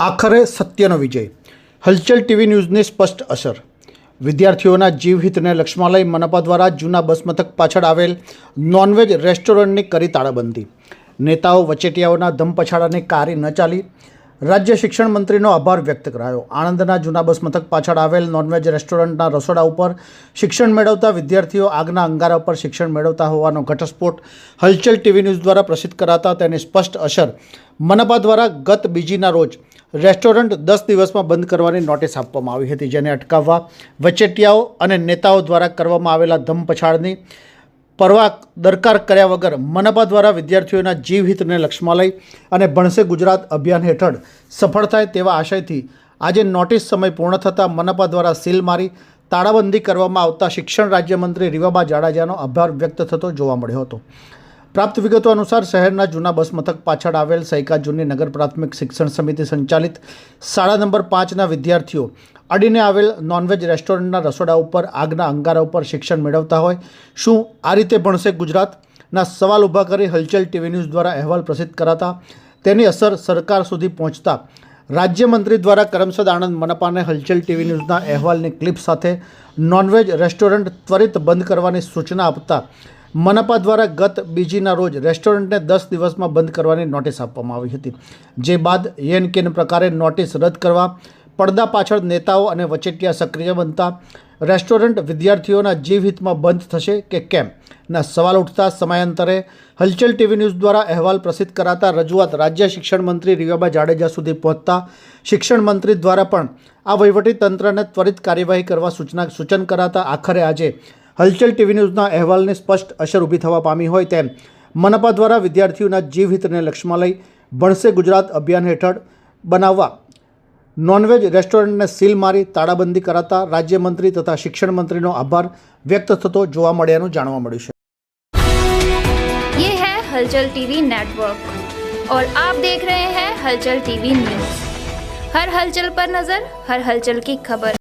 આખરે સત્યનો વિજય. હલચલ ટીવી ન્યૂઝની સ્પષ્ટ અસર. વિદ્યાર્થીઓના જીવહિતને લક્ષ્યમાં લઈ મનપા દ્વારા જૂના બસ મથક પાછળ આવેલ નોનવેજ રેસ્ટોરન્ટની કરી તાળાબંધી. નેતાઓ વચેટિયાઓના ધમપછાડાની કારી ન ચાલી. રાજ્ય શિક્ષણ મંત્રીનો આભાર વ્યક્ત કરાયો. આણંદના જૂના બસ મથક પાછળ આવેલ નોનવેજ રેસ્ટોરન્ટના રસોડા ઉપર શિક્ષણ મેળવતા વિદ્યાર્થીઓ આગના અંગારા ઉપર શિક્ષણ મેળવતા હોવાનો ઘટસ્ફોટ હલચલ ટીવી ન્યૂઝ દ્વારા પ્રસિદ્ધ કરાતા તેની સ્પષ્ટ અસર. મનપા દ્વારા ગત બીજીના રોજ રેસ્ટોરન્ટ દસ દિવસમાં બંધ કરવાની નોટિસ આપવામાં આવી હતી, જેને અટકાવવા વચેટિયાઓ અને નેતાઓ દ્વારા કરવામાં આવેલા ધમપછાડની પરવા દરકાર કર્યા વગર મનપા દ્વારા વિદ્યાર્થીઓના જીવહિતને લક્ષ્યમાં લઈ અને ભણશે ગુજરાત અભિયાન હેઠળ સફળ થાય તેવા આશયથી આજે નોટિસ સમય પૂર્ણ થતાં મનપા દ્વારા સીલ મારી તાળાબંધી કરવામાં આવતા શિક્ષણ રાજ્યમંત્રી રીવાબા જાડેજાનો આભાર વ્યક્ત થતો જોવા મળ્યો હતો. પ્રાપ્ત વિગતો અનુસાર શહેરના જૂના બસ મથક પાછળ આવેલ સૈકા જૂની નગર પ્રાથમિક શિક્ષણ સમિતિ સંચાલિત શાળા નંબર પાંચના વિદ્યાર્થીઓ અડીને આવેલ નોનવેજ રેસ્ટોરન્ટના રસોડા ઉપર, આગના અંગારા ઉપર શિક્ષણ મેળવતા હોય. શું આ રીતે ભણશે ગુજરાતના સવાલ ઊભા કરી હલચલ ટીવી ન્યૂઝ દ્વારા અહેવાલ પ્રસિદ્ધ કરાતા? તેની અસર સરકાર સુધી પહોંચતા રાજ્યમંત્રી દ્વારા કરમસદ આણંદ મનપાને હલચલ ટીવી ન્યૂઝના અહેવાલની ક્લિપ સાથે નોનવેજ રેસ્ટોરન્ટ ત્વરિત બંધ કરવાની સૂચના આપતા મનપા દ્વારા ગત બીજીના રોજ રેસ્ટોરન્ટને દસ દિવસમાં બંધ કરવાની નોટિસ આપવામાં આવી હતી. જે બાદ યેન કેન પ્રકારે નોટિસ રદ કરવા પડદા પાછળ નેતાઓ અને વચેટિયા સક્રિય બનતા રેસ્ટોરન્ટ વિદ્યાર્થીઓના જીવહિતમાં બંધ થશે કે કેમ? ના સવાલ ઉઠતા સમયાંતરે હલચલ ટીવી ન્યૂઝ દ્વારા અહેવાલ પ્રસિદ્ધ કરાતા રજૂઆત રાજ્ય શિક્ષણ મંત્રી રીવાબા જાડેજા સુધી પહોંચતા શિક્ષણ મંત્રી દ્વારા પણ આ વહીવટી તંત્રને ત્વરિત કાર્યવાહી કરવા સૂચના સૂચન કરાતા આખરે આજે હલચલ ટીવી ન્યૂઝના અહેવાલની સ્પષ્ટ અસર ઊભી થવા પામી હોય તેમ મનપા દ્વારા વિદ્યાર્થીઓના જીવહિતને લક્ષ્યમાં લઈ ભણશે ગુજરાત અભિયાન હેઠળ બનાવવા નોનવેજ રેસ્ટોરન્ટને સીલ મારી તાળાબંધી કરાતા રાજ્યમંત્રી તથા શિક્ષણ મંત્રીનો આભાર વ્યક્ત થતો જોવા મળ્યાનું જાણવા મળ્યું છે ये है हलचल टीवी नेटवर्क और आप देख रहे हैं हलचल टीवी न्यूज हर हलचल पर नजर हर हलचल की खबर